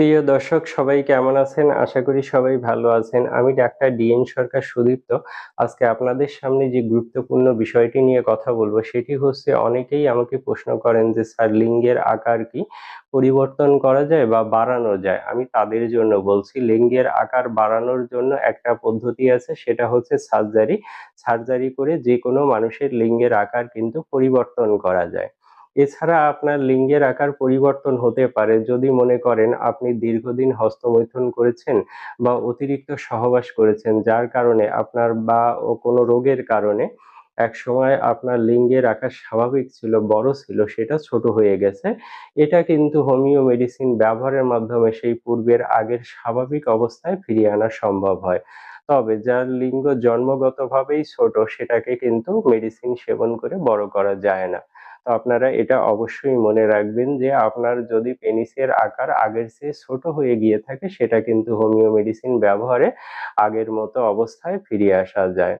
প্রিয় দর্শক, সবাই কেমন আছেন? আশা করি সবাই ভালো আছেন। আমি ডাক্তার ডিএন সরকার সুদীপ্ত। আজকে আপনাদের সামনে যে গুরুত্বপূর্ণ বিষয়টি নিয়ে কথা বলব, সেটি হচ্ছে অনেকেই আমাকে প্রশ্ন করেন যে, স্যার, লিঙ্গের আকার কি পরিবর্তন করা যায় বা বাড়ানো যায়? আমি তাদের জন্য বলছি, লিঙ্গের আকার বাড়ানোর জন্য একটা পদ্ধতি আছে, সেটা হচ্ছে সার্জারি। সার্জারি করে যে কোনো মানুষের লিঙ্গের আকার কিন্তু পরিবর্তন করা যায়। এছাড়া আপনার লিঙ্গের আকার পরিবর্তন হতে পারে যদি মনে করেন আপনি দীর্ঘদিন হস্তমৈথুন করেছেন বা অতিরিক্ত সহবাস করেছেন যার কারণে আপনার বা ও কোনো রোগের কারণে এক সময় আপনার লিঙ্গের আকার স্বাভাবিক ছিল, বড় ছিল সেটা ছোট হয়ে গেছে। এটা কিন্তু হোমিও মেডিসিন ব্যবহারের মাধ্যমে সেই পূর্বের আগের স্বাভাবিক অবস্থায় ফিরিয়ে আনা সম্ভব হয়। তবে যার লিঙ্গ জন্মগতভাবেই ছোট সেটাকে কিন্তু মেডিসিন সেবন করে বড় করা যায় না। তো আপনারা এটা অবশ্যই মনে রাখবেন যে আপনার যদি পেনিসের আকার আগের চেয়ে ছোট হয়ে গিয়ে থাকে, সেটা কিন্তু হোমিও মেডিসিন ব্যবহারে আগের মতো অবস্থায় ফিরিয়ে আসা যায়।